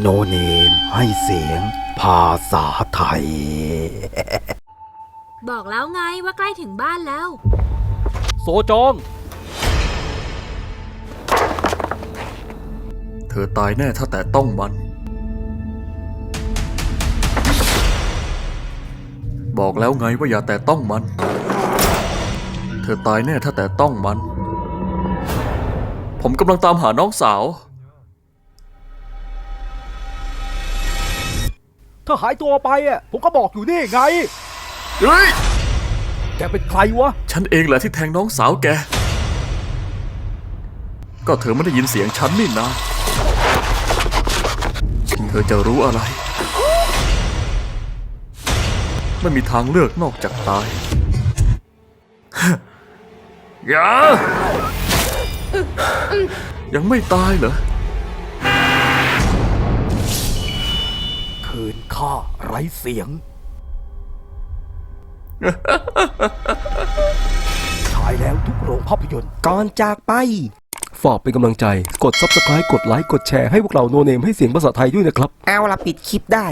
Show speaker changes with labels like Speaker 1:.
Speaker 1: โนเนมให้เสียงภาษาไทย
Speaker 2: บอกแล้วไงว่าใกล้ถึงบ้านแล้ว
Speaker 3: โซจอง
Speaker 4: เธอตายแน่ถ้าแต่ต้องมัน บอกแล้วไงว่าอย่าแต่ต้องมัน เธอตายแน่ถ้าแต่ต้องมัน ผมกำลังตามหาน้องสาว
Speaker 3: ถ้าหายตัวไปอะ ผมก็บอกอยู่นี่ไง
Speaker 4: เฮ้ย
Speaker 3: แกเป็นใครวะ
Speaker 4: ฉันเองแหละที่แทงน้องสาวแก ก็เธอไม่ได้ยินเสียงฉันนี่นะเธอจะรู้อะไร ไม่มีทางเลือกนอกจากตาย อย่า ยังไม่ตายเหรอ
Speaker 1: ข้าไร้เสียง ฉายแล้วทุกโรงภาพยนตร์
Speaker 5: ก่อนจากไป ฝากเป็นกำลังใจ กด Subscribe กดไลค์ กดแชร์ให้พวกเราโนเนมให้เสียงภาษาไทยด้วยนะครับ
Speaker 6: เอาละปิดคลิปได้